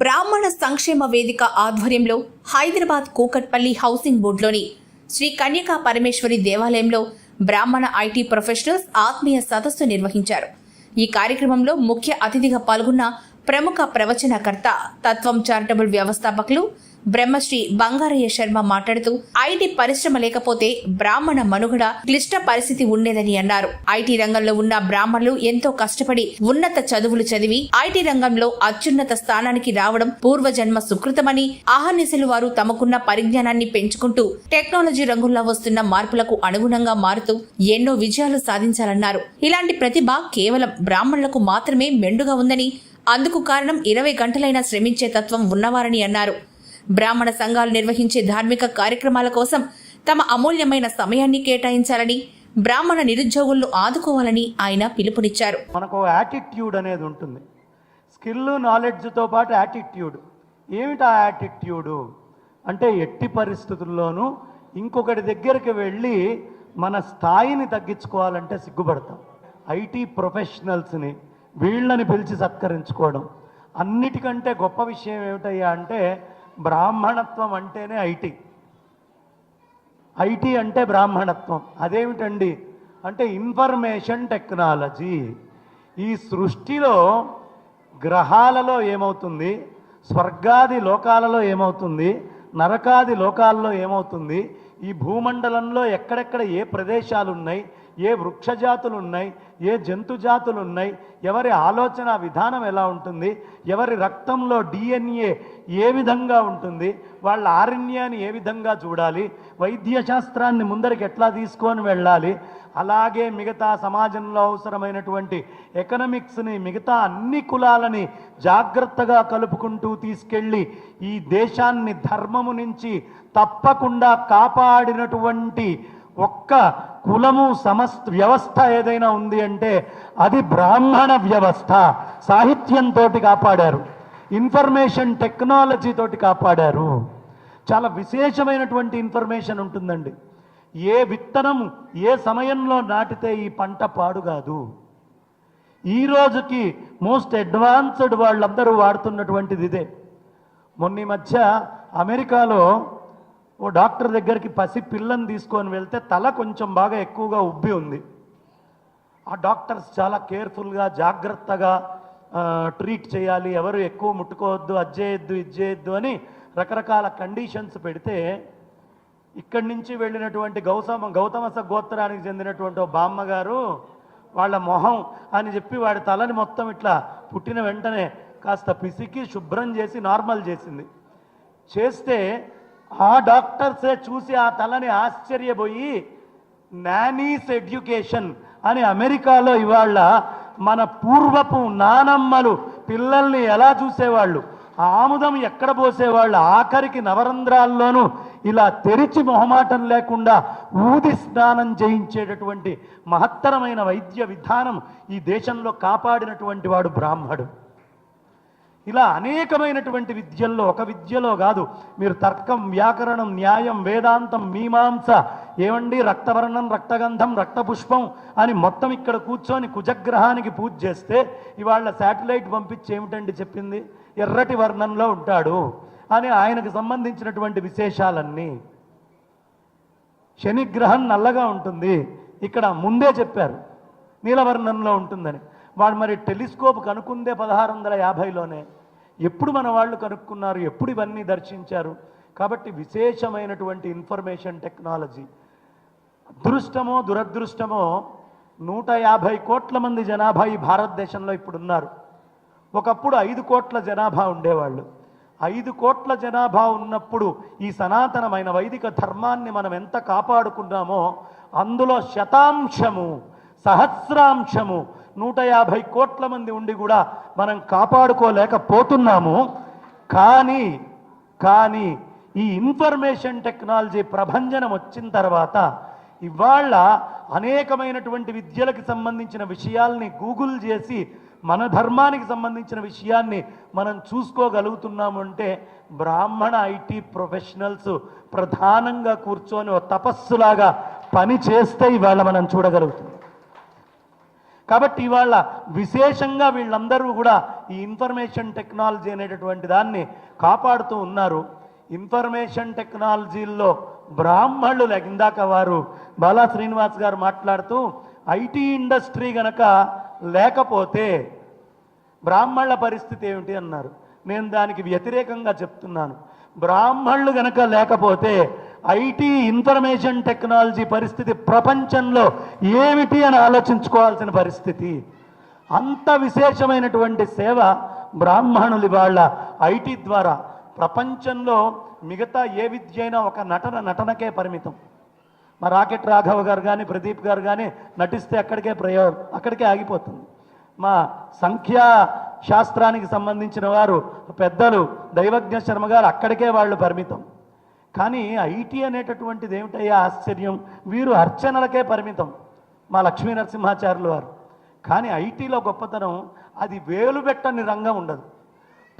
బ్రాహ్మణ సంక్షేమ వేదిక ఆధ్వర్యంలో హైదరాబాద్ కూకట్పల్లి హౌసింగ్ బోర్డులోని శ్రీ కన్యకా పరమేశ్వరి దేవాలయంలో బ్రాహ్మణ ఐటీ ప్రొఫెషనల్స్ ఆత్మీయ సదస్సు నిర్వహించారు. ఈ కార్యక్రమంలో ముఖ్య అతిథిగా పాల్గొన్న ప్రముఖ ప్రవచనకర్త తత్వం చారిటబుల్ వ్యవస్థాపకులు బ్రహ్మశ్రీ బంగారయ్య శర్మ మాట్లాడుతూ ఐటీ పరిశ్రమ లేకపోతే బ్రాహ్మణ మనుగడ క్లిష్ట పరిస్థితి ఉండేదని అన్నారు. ఐటీ రంగంలో ఉన్న బ్రాహ్మణులు ఎంతో కష్టపడి ఉన్నత చదువులు చదివి ఐటీ రంగంలో అత్యున్నత స్థానానికి రావడం పూర్వజన్మ సుకృతమని ఆహర్నిశలు వారు తమకున్న పరిజ్ఞానాన్ని పెంచుకుంటూ టెక్నాలజీ రంగంలో వస్తున్న మార్పులకు అనుగుణంగా మారుతూ ఎన్నో విజయాలు సాధించాలన్నారు. ఇలాంటి ప్రతిభ కేవలం బ్రాహ్మణులకు మాత్రమే మెండుగా ఉందని అందుకు కారణం ఇరవై గంటలైనా శ్రమించే తత్వం ఉన్నవారని అన్నారు. బ్రాహ్మణ సంఘాలు నిర్వహించే ధార్మిక కార్యక్రమాల కోసం తమ అమూల్యమైన సమయాన్ని కేటాయించాలని బ్రాహ్మణ నిరుద్యోగులను ఆదుకోవాలని ఆయన పిలుపునిచ్చారు. మనకు యాటిట్యూడ్ అనేది ఉంటుంది. స్కిల్ నాలెడ్జ్తో పాటు యాటిట్యూడ్ ఏమిటి ఆ యాటిట్యూడు అంటే ఎట్టి పరిస్థితుల్లోనూ ఇంకొకటి దగ్గరికి వెళ్ళి మన స్థాయిని తగ్గించుకోవాలంటే సిగ్గుపడతాం. ఐటీ ప్రొఫెషనల్స్ని వీళ్ళని పిలిచి సత్కరించుకోవడం. అన్నిటికంటే గొప్ప విషయం ఏమిటయ్యా అంటే బ్రాహ్మణత్వం అంటేనే ఐటీ. ఐటీ అంటే బ్రాహ్మణత్వం. అదేమిటండి? అంటే ఇన్ఫర్మేషన్ టెక్నాలజీ. ఈ సృష్టిలో గ్రహాలలో ఏమవుతుంది? స్వర్గాది లోకాలలో ఏమవుతుంది? నరకాది లోకాలలో ఏమవుతుంది? ఈ భూమండలంలో ఎక్కడెక్కడ ఏ ప్రదేశాలు ఉన్నాయి ఏ వృక్ష జాతులు ఉన్నాయి ఏ జంతు జాతులు ఉన్నాయి ఎవరి ఆలోచన విధానం ఎలా ఉంటుంది ఎవరి రక్తంలో డిఎన్ఏ ఏ విధంగా ఉంటుంది వాళ్ళ ఆరణ్యాన్ని ఏ విధంగా చూడాలి వైద్య శాస్త్రాన్ని ముందరికి ఎట్లా తీసుకొని వెళ్ళాలి అలాగే మిగతా సమాజంలో అవసరమైనటువంటి ఎకనమిక్స్ని మిగతా అన్ని కులాలని జాగ్రత్తగా కలుపుకుంటూ తీసుకెళ్ళి ఈ దేశాన్ని ధర్మము నుంచి తప్పకుండా కాపాడినటువంటి ఒక్క కులము సమస్త వ్యవస్థ ఏదైనా ఉంది అంటే అది బ్రాహ్మణ వ్యవస్థ. సాహిత్యంతో కాపాడారు. ఇన్ఫర్మేషన్ టెక్నాలజీ తోటి కాపాడారు. చాలా విశేషమైనటువంటి ఇన్ఫర్మేషన్ ఉంటుందండి. ఏ విత్తనం ఏ సమయంలో నాటితే ఈ పంట పాడు కాదు. ఈ రోజుకి మోస్ట్ అడ్వాన్స్డ్ వాళ్ళందరూ వాడుతున్నటువంటిది ఇదే. మొన్న మధ్య అమెరికాలో ఓ డాక్టర్ దగ్గరికి పసి పిల్లని తీసుకొని వెళ్తే తల కొంచెం బాగా ఎక్కువగా ఉబ్బి ఉంది. ఆ డాక్టర్స్ చాలా కేర్ఫుల్గా జాగ్రత్తగా ట్రీట్ చేయాలి. ఎవరు ఎక్కువ ముట్టుకోవద్దు అది చేయొద్దు ఇది చేయొద్దు అని రకరకాల కండిషన్స్ పెడితే ఇక్కడి నుంచి వెళ్ళినటువంటి గౌతమ గౌతమస గోత్రానికి చెందినటువంటి ఓ బామ్మ గారు వాళ్ళ మొహం అని చెప్పి వాడి తలని మొత్తం ఇట్లా పుట్టిన వెంటనే కాస్త పిసికి శుభ్రం చేసి నార్మల్ చేసింది. చేస్తే ఆ డాక్టర్సే చూసి ఆ తలని ఆశ్చర్యపోయి నానీస్ ఎడ్యుకేషన్ అని అమెరికాలో ఇవాళ మన పూర్వపు నానమ్మలు పిల్లల్ని ఎలా చూసేవాళ్ళు? ఆముదం ఎక్కడ పోసేవాళ్ళు? ఆఖరికి నవరంధ్రాల్లోనూ ఇలా తెరిచి మొహమాటం లేకుండా ఊది స్నానం చేయించేటటువంటి మహత్తరమైన వైద్య విధానం ఈ దేశంలో కాపాడినటువంటి వాడు బ్రాహ్మడు. ఇలా అనేకమైనటువంటి విద్యల్లో ఒక విద్యలో కాదు మీరు తర్కం వ్యాకరణం న్యాయం వేదాంతం మీమాంస ఏమండి రక్తవర్ణం రక్తగంధం రక్తపుష్పం అని మొత్తం ఇక్కడ కూర్చొని కుజగ్రహానికి పూజ చేస్తే ఇవాళ శాటిలైట్ పంపించి ఏమిటండి చెప్పింది? ఎర్రటి వర్ణంలో ఉంటాడు అని ఆయనకు సంబంధించినటువంటి విశేషాలన్నీ. శనిగ్రహం నల్లగా ఉంటుంది. ఇక్కడ ముందే చెప్పారు. నీలవర్ణంలో ఉంటుందని. వాడు మరి టెలిస్కోప్ కనుక్కుందే పదహారు వందల యాభైలోనే. ఎప్పుడు మన వాళ్ళు కనుక్కున్నారు? ఎప్పుడు ఇవన్నీ దర్శించారు? కాబట్టి విశేషమైనటువంటి ఇన్ఫర్మేషన్ టెక్నాలజీ. అదృష్టమో దురదృష్టమో నూట యాభై కోట్ల మంది జనాభా ఈ భారతదేశంలో ఇప్పుడు ఉన్నారు ఒకప్పుడు ఐదు కోట్ల జనాభా ఉండేవాళ్ళు. ఐదు కోట్ల జనాభా ఉన్నప్పుడు ఈ సనాతనమైన వైదిక ధర్మాన్ని మనం ఎంత కాపాడుకున్నామో అందులో శతాంశము సహస్రాంశము నూట యాభై కోట్ల మంది ఉండి కూడా మనం కాపాడుకోలేకపోతున్నాము. కానీ కానీ ఈ ఇన్ఫర్మేషన్ టెక్నాలజీ ప్రభంజనం వచ్చిన తర్వాత ఇవాళ అనేకమైనటువంటి విద్యలకు సంబంధించిన విషయాల్ని గూగుల్ చేసి మన ధర్మానికి సంబంధించిన విషయాన్ని మనం చూసుకోగలుగుతున్నాము అంటే బ్రాహ్మణ ఐటీ ప్రొఫెషనల్స్ ప్రధానంగా కూర్చొని ఓ తపస్సులాగా పని చేస్తే ఇవాళ మనం చూడగలుగుతున్నాం. కాబట్టి ఇవాళ విశేషంగా వీళ్ళందరూ కూడా ఈ ఇన్ఫర్మేషన్ టెక్నాలజీ అనేటటువంటి దాన్ని కాపాడుతూ ఉన్నారు. ఇన్ఫర్మేషన్ టెక్నాలజీల్లో బ్రాహ్మణులు ఇందాక వారు బాలా శ్రీనివాస్ గారు మాట్లాడుతూ ఐటీ ఇండస్ట్రీ గనక లేకపోతే బ్రాహ్మణుల పరిస్థితి ఏమిటి అన్నారు. నేను దానికి వ్యతిరేకంగా చెప్తున్నాను. బ్రాహ్మణులు గనక లేకపోతే ఐటీ ఇన్ఫర్మేషన్ టెక్నాలజీ పరిస్థితి ప్రపంచంలో ఏమిటి అని ఆలోచించుకోవాల్సిన పరిస్థితి. అంత విశేషమైనటువంటి సేవ బ్రాహ్మణులు వాళ్ళ ఐటీ ద్వారా ప్రపంచంలో మిగతా ఏ విద్య అయినా ఒక నటన నటనకే పరిమితం. మా రాకెట్ రాఘవ గారు కానీ ప్రదీప్ గారు కానీ నటిస్తే అక్కడికే ప్రయో అక్కడికే ఆగిపోతుంది. మా సంఖ్యా శాస్త్రానికి సంబంధించిన వారు పెద్దలు దైవజ్ఞ శర్మ గారు అక్కడికే వాళ్ళు పరిమితం. కానీ ఐటీ అనేటటువంటిది ఏమిటయ్యా ఆశ్చర్యం? వీరు అర్చనలకే పరిమితం. మా లక్ష్మీ నరసింహాచార్యులు వారు. కానీ ఐటీలో గొప్పతనం అది వేలు పెట్టని రంగం ఉండదు.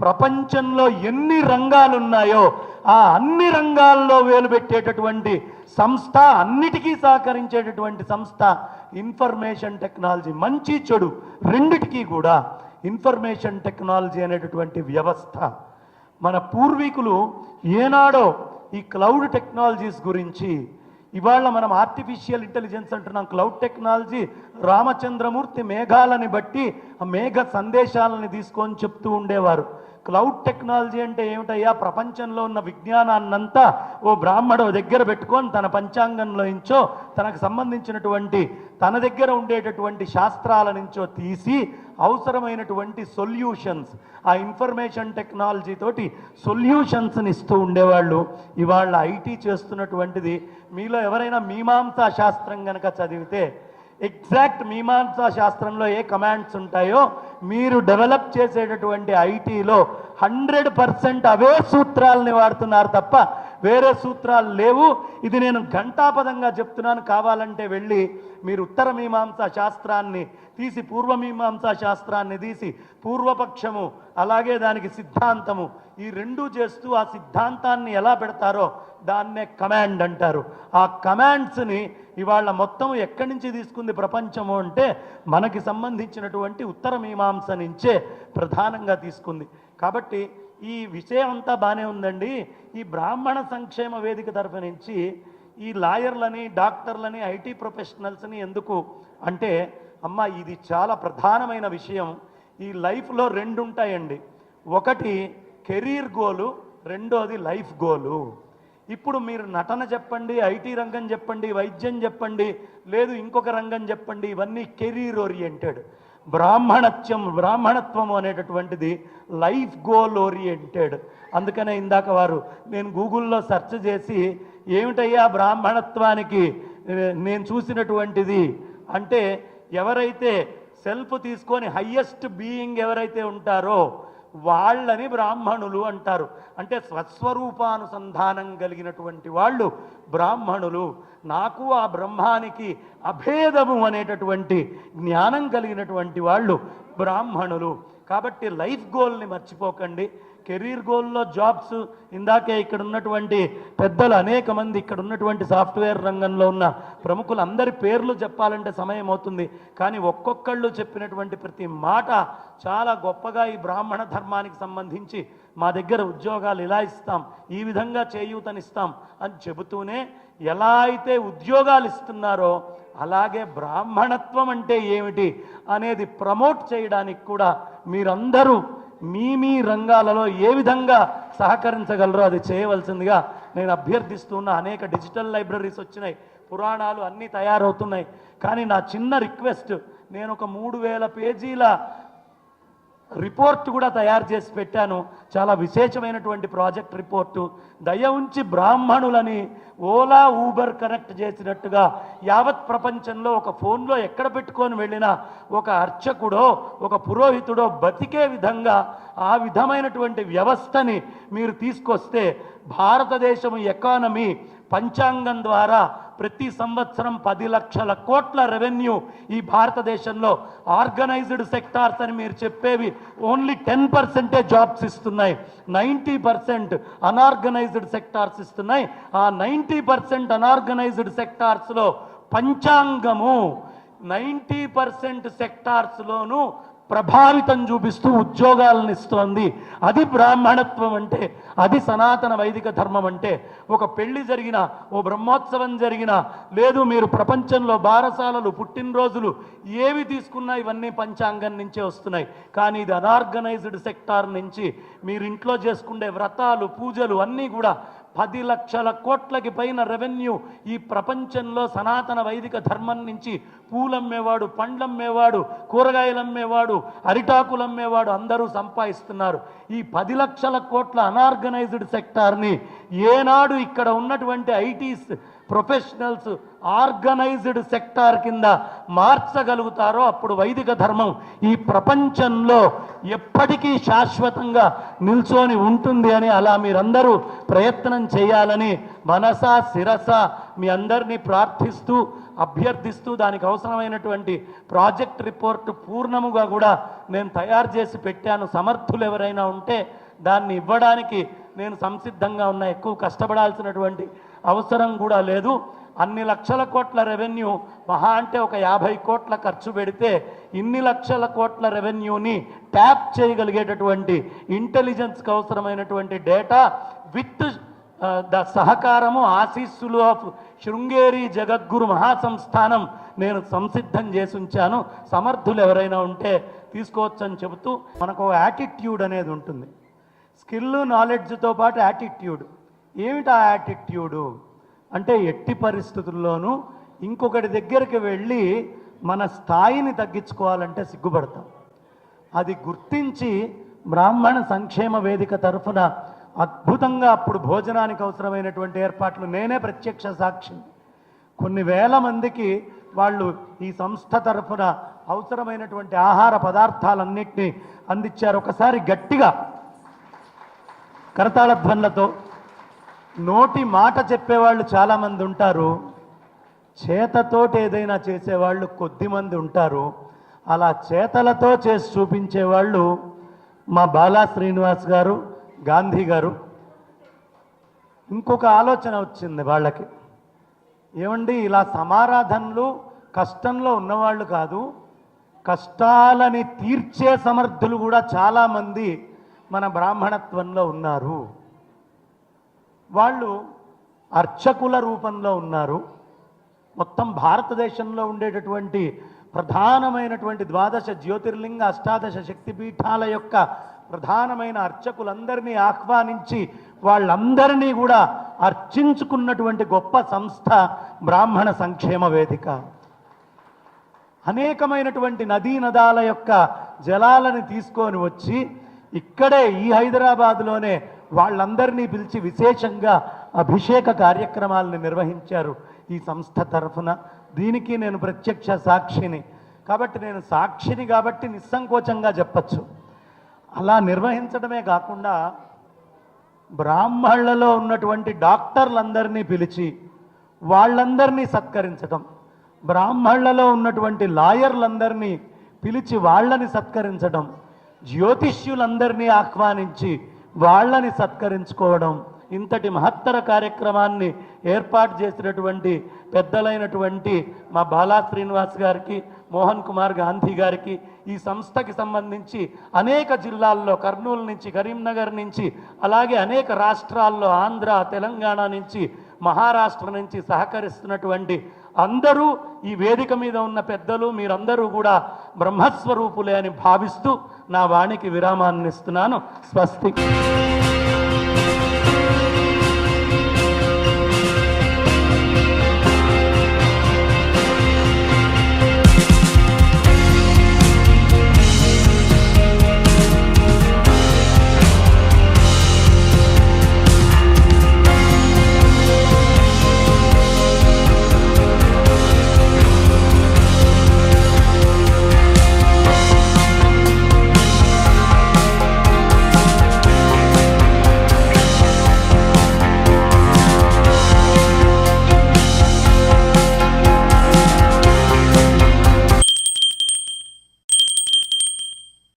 ప్రపంచంలో ఎన్ని రంగాలు ఉన్నాయో ఆ అన్ని రంగాల్లో వేలు పెట్టేటటువంటి సంస్థ అన్నిటికీ సహకరించేటటువంటి సంస్థ ఇన్ఫర్మేషన్ టెక్నాలజీ. మంచి చెడు రెండిటికీ కూడా ఇన్ఫర్మేషన్ టెక్నాలజీ అనేటటువంటి వ్యవస్థ. మన పూర్వీకులు ఏనాడో ఈ క్లౌడ్ టెక్నాలజీస్ గురించి. ఇవాళ మనం ఆర్టిఫిషియల్ ఇంటెలిజెన్స్ అంటున్నాం. క్లౌడ్ టెక్నాలజీ రామచంద్రమూర్తి మేఘాలని బట్టి ఆ మేఘ సందేశాలని తీసుకొని చెప్తూ ఉండేవారు. క్లౌడ్ టెక్నాలజీ అంటే ఏమిటయ్యా? ప్రపంచంలో ఉన్న విజ్ఞానాన్నంతా ఓ బ్రాహ్మడు దగ్గర పెట్టుకొని తన పంచాంగంలో నుంచో తనకు సంబంధించినటువంటి తన దగ్గర ఉండేటటువంటి శాస్త్రాల నుంచో తీసి అవసరమైనటువంటి సొల్యూషన్స్ ఆ ఇన్ఫర్మేషన్ టెక్నాలజీ తోటి సొల్యూషన్స్ని ఇస్తూ ఉండేవాళ్ళు. ఇవాళ ఐటీ చేస్తున్నటువంటిది మీలో ఎవరైనా మీమాంసా శాస్త్రం గనక చదివితే ఎగ్జాక్ట్ మీమాంసా శాస్త్రంలో ఏ కమాండ్స్ ఉంటాయో మీరు డెవలప్ చేసేటటువంటి ఐటీలో హండ్రెడ్ పర్సెంట్ అవే సూత్రాలని వాడుతున్నారు తప్ప వేరే సూత్రాలు లేవు. ఇది నేను ఘంటాపదంగా చెప్తున్నాను. కావాలంటే వెళ్ళి మీరు ఉత్తర మీమాంసా శాస్త్రాన్ని తీసి పూర్వమీమాంసా శాస్త్రాన్ని తీసి పూర్వపక్షము అలాగే దానికి సిద్ధాంతము ఈ రెండూ చేస్తూ ఆ సిద్ధాంతాన్ని ఎలా పెడతారో దాన్నే కమాండ్ అంటారు. ఆ కమాండ్స్ని ఇవాళ మొత్తం ఎక్కడి నుంచి తీసుకుంది ప్రపంచము అంటే మనకి సంబంధించినటువంటి ఉత్తర మీమాంస నుంచే ప్రధానంగా తీసుకుంది. కాబట్టి ఈ విషయం అంతా బాగానే ఉందండి. ఈ బ్రాహ్మణ సంక్షేమ వేదిక తరఫు నుంచి ఈ లాయర్లని డాక్టర్లని ఐటీ ప్రొఫెషనల్స్ని ఎందుకు అంటే అమ్మ ఇది చాలా ప్రధానమైన విషయం. ఈ లైఫ్లో రెండు ఉంటాయండి ఒకటి కెరీర్ గోలు రెండోది లైఫ్ గోలు. ఇప్పుడు మీరు నటన చెప్పండి ఐటీ రంగం చెప్పండి వైద్యం చెప్పండి లేదు ఇంకొక రంగం చెప్పండి ఇవన్నీ కెరీర్ ఓరియంటెడ్. బ్రాహ్మణత్యం బ్రాహ్మణత్వం అనేటటువంటిది లైఫ్ గోల్ ఓరియంటెడ్. అందుకనే ఇందాక వారు నేను గూగుల్లో సెర్చ్ చేసి ఏమిటయ్యా బ్రాహ్మణత్వానికి నేను చూసినటువంటిది? అంటే ఎవరైతే సెల్ఫ్ తీసుకొని హయ్యెస్ట్ బీయింగ్ ఎవరైతే ఉంటారో వాళ్ళని బ్రాహ్మణులు అంటారు. అంటే స్వస్వరూపానుసంధానం కలిగినటువంటి వాళ్ళు బ్రాహ్మణులు. నాకు ఆ బ్రహ్మానికి అభేదము అనేటటువంటి జ్ఞానం కలిగినటువంటి వాళ్ళు బ్రాహ్మణులు. కాబట్టి లైఫ్ గోల్ని మర్చిపోకండి. కెరీర్ గోల్లో జాబ్స్ ఇందాకే ఇక్కడ ఉన్నటువంటి పెద్దలు అనేక మంది ఇక్కడ ఉన్నటువంటి సాఫ్ట్వేర్ రంగంలో ఉన్న ప్రముఖులందరి పేర్లు చెప్పాలంటే సమయం అవుతుంది. కానీ ఒక్కొక్కళ్ళు చెప్పినటువంటి ప్రతి మాట చాలా గొప్పగా ఈ బ్రాహ్మణ ధర్మానికి సంబంధించి మా దగ్గర ఉద్యోగాలు ఇలా ఇస్తాం ఈ విధంగా చేయూతనిస్తాం అని చెబుతూనే ఎలా అయితే ఉద్యోగాలు ఇస్తున్నారో అలాగే బ్రాహ్మణత్వం అంటే ఏమిటి అనేది ప్రమోట్ చేయడానికి కూడా మీరందరూ మీ మీ రంగాలలో ఏ విధంగా సహకరించగలరో అది చేయవలసిందిగా నేను అభ్యర్థిస్తున్న అనేక డిజిటల్ లైబ్రరీస్ వచ్చినాయి. పురాణాలు అన్నీ తయారవుతున్నాయి. కానీ నా చిన్న రిక్వెస్ట్ నేను ఒక మూడు వేల పేజీల రిపోర్ట్ కూడా తయారు చేసి పెట్టాను. చాలా విశేషమైనటువంటి ప్రాజెక్ట్ రిపోర్టు. దయ ఉంచి బ్రాహ్మణులని ఓలా ఊబర్ కనెక్ట్ చేసినట్టుగా యావత్ ప్రపంచంలో ఒక ఫోన్లో ఎక్కడ పెట్టుకొని వెళ్ళినా ఒక అర్చకుడో ఒక పురోహితుడో బతికే విధంగా ఆ విధమైనటువంటి వ్యవస్థని మీరు తీసుకొస్తే భారతదేశం ఎకానమీ పంచాంగం ద్వారా ప్రతి సంవత్సరం పది లక్షల కోట్ల రెవెన్యూ ఈ భారతదేశంలో ఆర్గనైజ్డ్ సెక్టార్స్ అని మీరు చెప్పేవి ఓన్లీ టెన్ పర్సెంటే జాబ్స్ ఇస్తున్నాయి. నైంటీ పర్సెంట్ అనార్గనైజ్డ్ సెక్టార్స్ ఇస్తున్నాయి. ఆ నైంటీ పర్సెంట్ అనార్గనైజ్డ్ సెక్టార్స్లో పంచాంగము నైంటీ పర్సెంట్ సెక్టార్స్లోనూ ప్రభావితం చూపిస్తూ ఉద్యోగాలను ఇస్తోంది. అది బ్రాహ్మణత్వం అంటే అది సనాతన వైదిక ధర్మం అంటే. ఒక పెళ్ళి జరిగిన ఓ బ్రహ్మోత్సవం జరిగిన లేదు మీరు ప్రపంచంలో బారసాలలు పుట్టినరోజులు ఏవి తీసుకున్నా ఇవన్నీ పంచాంగం నుంచే వస్తున్నాయి. కానీ ఇది అనార్గనైజ్డ్ సెక్టార్ నుంచి మీరు ఇంట్లో చేసుకునే వ్రతాలు పూజలు అన్నీ కూడా పది లక్షల కోట్లకి పైన రెవెన్యూ ఈ ప్రపంచంలో సనాతన వైదిక ధర్మం నుంచి పూలమ్మేవాడు పండ్లమ్మేవాడు కూరగాయలమ్మేవాడు అరిటాకులమ్మేవాడు అందరూ సంపాదిస్తున్నారు. ఈ పది లక్షల కోట్ల అనార్గనైజ్డ్ సెక్టార్ని ఏనాడు ఇక్కడ ఉన్నటువంటి ఐటీస్ ప్రొఫెషనల్స్ ఆర్గనైజ్డ్ సెక్టార్ కింద మార్చగలుగుతారో అప్పుడు వైదిక ధర్మం ఈ ప్రపంచంలో ఎప్పటికీ శాశ్వతంగా నిల్చొని ఉంటుంది అని అలా మీరందరూ ప్రయత్నం చేయాలని మనస శిరస మీ అందరినీ ప్రార్థిస్తూ అభ్యర్థిస్తూ దానికి అవసరమైనటువంటి ప్రాజెక్ట్ రిపోర్ట్ పూర్ణముగా కూడా నేను తయారు చేసి పెట్టాను. సమర్థులు ఎవరైనా ఉంటే దాన్ని ఇవ్వడానికి నేను సంసిద్ధంగా ఉన్నా. ఎక్కువ కష్టపడాల్సినటువంటి అవసరం కూడా లేదు. అన్ని లక్షల కోట్ల రెవెన్యూ మహా అంటే ఒక యాభై కోట్ల ఖర్చు పెడితే ఇన్ని లక్షల కోట్ల రెవెన్యూని ట్యాప్ చేయగలిగేటటువంటి ఇంటెలిజెన్స్కి అవసరమైనటువంటి డేటా విత్ ద సహకారము ఆశీస్సులు ఆఫ్ శృంగేరి జగద్గురు మహాసంస్థానం నేను సంసిద్ధం చేసి ఉంచాను. సమర్థులు ఎవరైనా ఉంటే తీసుకోవచ్చని చెబుతూ మనకు యాటిట్యూడ్ అనేది ఉంటుంది. స్కిల్ నాలెడ్జ్తో పాటు యాటిట్యూడ్ ఏమిటి ఆ యాటిట్యూడు అంటే ఎట్టి పరిస్థితుల్లోనూ ఇంకొకటి దగ్గరికి వెళ్ళి మన స్థాయిని తగ్గించుకోవాలంటే సిగ్గుపడతాం. అది గుర్తించి బ్రాహ్మణ సంక్షేమ వేదిక తరఫున అద్భుతంగా అప్పుడు భోజనానికి అవసరమైనటువంటి ఏర్పాట్లు నేనే ప్రత్యక్ష సాక్షి. కొన్ని వేల మందికి వాళ్ళు ఈ సంస్థ తరఫున అవసరమైనటువంటి ఆహార పదార్థాలన్నింటినీ అందించారు. ఒకసారి గట్టిగా కరతాళ నోటి మాట చెప్పేవాళ్ళు చాలామంది ఉంటారు. చేతతోటి ఏదైనా చేసేవాళ్ళు కొద్దిమంది ఉంటారు. అలా చేతలతో చేసి చూపించేవాళ్ళు మా బాలా శ్రీనివాస్ గారు గాంధీ గారు. ఇంకొక ఆలోచన వచ్చింది వాళ్ళకి. ఏమండి ఇలా సమారాధనలు కష్టంలో ఉన్నవాళ్ళు కాదు కష్టాలని తీర్చే సమర్థులు కూడా చాలామంది మన బ్రాహ్మణత్వంలో ఉన్నారు. వాళ్ళు అర్చకుల రూపంలో ఉన్నారు. మొత్తం భారతదేశంలో ఉండేటటువంటి ప్రధానమైనటువంటి ద్వాదశ జ్యోతిర్లింగ అష్టాదశ శక్తిపీఠాల యొక్క ప్రధానమైన అర్చకులందరినీ ఆహ్వానించి వాళ్ళందరినీ కూడా అర్చించుకున్నటువంటి గొప్ప సంస్థ బ్రాహ్మణ సంక్షేమ వేదిక. అనేకమైనటువంటి నదీ నదాల యొక్క జలాలను తీసుకొని వచ్చి ఇక్కడే ఈ హైదరాబాద్లోనే వాళ్ళందరినీ పిలిచి విశేషంగా అభిషేక కార్యక్రమాలను నిర్వహించారు ఈ సంస్థ తరఫున. దీనికి నేను ప్రత్యక్ష సాక్షిని. కాబట్టి నేను సాక్షిని కాబట్టి నిస్సంకోచంగా చెప్పచ్చు. అలా నిర్వహించడమే కాకుండా బ్రాహ్మణులలో ఉన్నటువంటి డాక్టర్లందరినీ పిలిచి వాళ్ళందరినీ సత్కరించటం బ్రాహ్మణులలో ఉన్నటువంటి లాయర్లందరినీ పిలిచి వాళ్ళని సత్కరించడం జ్యోతిష్యులందరినీ ఆహ్వానించి వాళ్ళని సత్కరించుకోవడం ఇంతటి మహత్తర కార్యక్రమాన్ని ఏర్పాటు చేసినటువంటి పెద్దలైనటువంటి మా బాలా శ్రీనివాస్ గారికి మోహన్ కుమార్ గాంధీ గారికి ఈ సంస్థకి సంబంధించి అనేక జిల్లాల్లో కర్నూలు నుంచి కరీంనగర్ నుంచి అలాగే అనేక రాష్ట్రాల్లో ఆంధ్ర తెలంగాణ నుంచి మహారాష్ట్ర నుంచి సహకరిస్తున్నటువంటి అందరూ ఈ వేదిక మీద ఉన్న పెద్దలు మీరందరూ కూడా బ్రహ్మస్వరూపులే అని భావిస్తూ నా వాణికి విరామాన్ని ఇస్తున్నాను స్వస్తి.